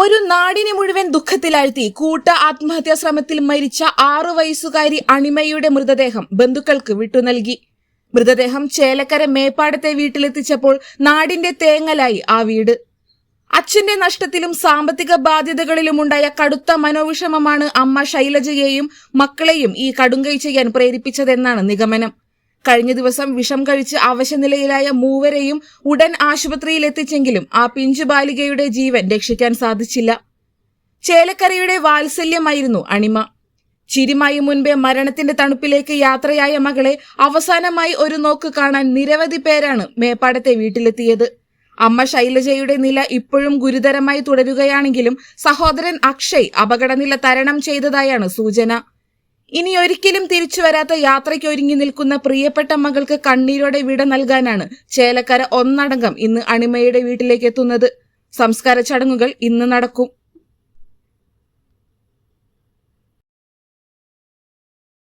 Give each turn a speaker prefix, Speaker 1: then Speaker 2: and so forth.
Speaker 1: ഒരു നാടിനെ മുഴുവൻ ദുഃഖത്തിലാഴ്ത്തി കൂട്ട ആത്മഹത്യാ ശ്രമത്തിൽ മരിച്ച ആറു വയസ്സുകാരി അണിമയുടെ മൃതദേഹം ബന്ധുക്കൾക്ക് വിട്ടു നൽകി. മൃതദേഹം ചേലക്കര മേപ്പാടത്തെ വീട്ടിലെത്തിച്ചപ്പോൾ നാടിന്റെ തേങ്ങലായി ആ വീട്. അച്ഛന്റെ നഷ്ടത്തിലും സാമ്പത്തിക ബാധ്യതകളിലും ഉണ്ടായ കടുത്ത മനോവിഷമമാണ് അമ്മ ശൈലജയെയും മക്കളെയും ഈ കടുങ്കൈ ചെയ്യാൻ പ്രേരിപ്പിച്ചതെന്നാണ് നിഗമനം. കഴിഞ്ഞ ദിവസം വിഷം കഴിച്ച് അവശനിലയിലായ മൂവരെയും ഉടൻ ആശുപത്രിയിൽ എത്തിച്ചെങ്കിലും ആ പിഞ്ചു ബാലികയുടെ ജീവൻ രക്ഷിക്കാൻ സാധിച്ചില്ല. ചേലക്കരയുടെ വാത്സല്യമായിരുന്നു അണിമ. ചിരിമായി മുൻപേ മരണത്തിന്റെ തണുപ്പിലേക്ക് യാത്രയായ മകളെ അവസാനമായി ഒരു നോക്ക് കാണാൻ നിരവധി പേരാണ് മേപ്പാടത്തെ വീട്ടിലെത്തിയത്. അമ്മ ശൈലജയുടെ നില ഇപ്പോഴും ഗുരുതരമായി തുടരുകയാണെങ്കിലും സഹോദരൻ അക്ഷയ് അപകടനില തരണം ചെയ്തതായാണ് സൂചന. ഇനി ഒരിക്കലും തിരിച്ചു വരാത്ത യാത്രയ്ക്ക് ഒരുങ്ങി നിൽക്കുന്ന പ്രിയപ്പെട്ട മകൾക്ക് കണ്ണീരോടെ വിട നൽകാനാണ് ചേലക്കര ഒന്നടങ്കം ഇന്ന് അണിമയുടെ വീട്ടിലേക്ക് എത്തുന്നത്. സംസ്കാര ചടങ്ങുകൾ ഇന്ന് നടക്കും.